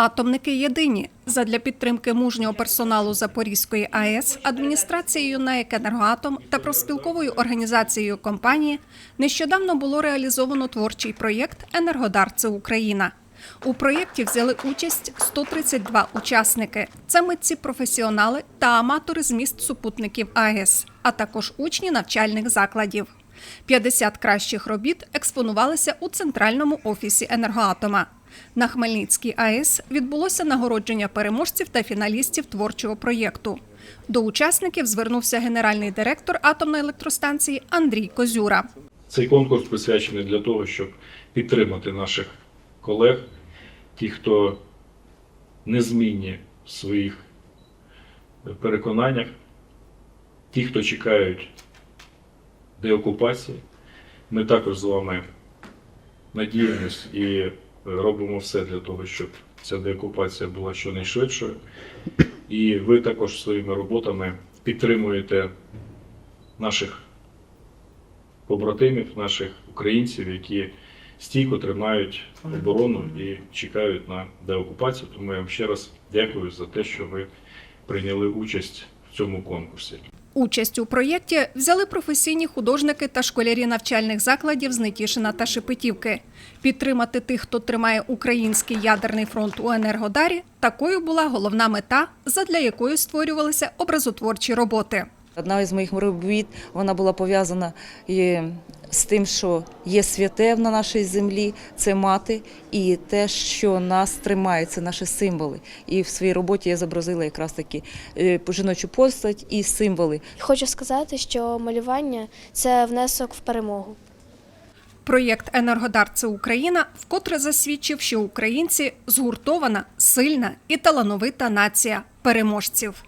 Атомники єдині задля підтримки мужнього персоналу Запорізької АЕС адміністрацією НАЕК «Енергоатом» та профспілковою організацією компанії нещодавно було реалізовано творчий проєкт Енергодар це Україна. У проєкті взяли участь 132 учасники. Це митці професіонали та аматори з міст супутників АЕС, а також учні навчальних закладів. 50 кращих робіт експонувалися у центральному офісі енергоатома. На Хмельницькій АЕС відбулося нагородження переможців та фіналістів творчого проєкту. До учасників звернувся генеральний директор атомної електростанції Андрій Козюра. Цей конкурс присвячений для того, щоб підтримати наших колег, ті, хто незмінні в своїх переконаннях, ті, хто чекають деокупації. Ми також з вами надіємось і робимо все для того, щоб ця деокупація була щонайшвидшою. І ви також своїми роботами підтримуєте наших побратимів, наших українців, які стійко тримають оборону і чекають на деокупацію. Тому я вам ще раз дякую за те, що ви прийняли участь в цьому конкурсі. Участь у проєкті взяли професійні художники та школярі навчальних закладів з Нетішина та Шепетівки. Підтримати тих, хто тримає український ядерний фронт у Енергодарі, такою була головна мета, задля якої створювалися образотворчі роботи. Одна із моїх робіт вона була пов'язана з тим, що є святе на нашій землі, це мати, і те, що нас тримає, це наші символи. І в своїй роботі я зобразила якраз таки е, жіночу постать і символи. Хочу сказати, що малювання це внесок в перемогу. Проєкт Енергодар це Україна вкотре засвідчив, що українці згуртована, сильна і талановита нація переможців.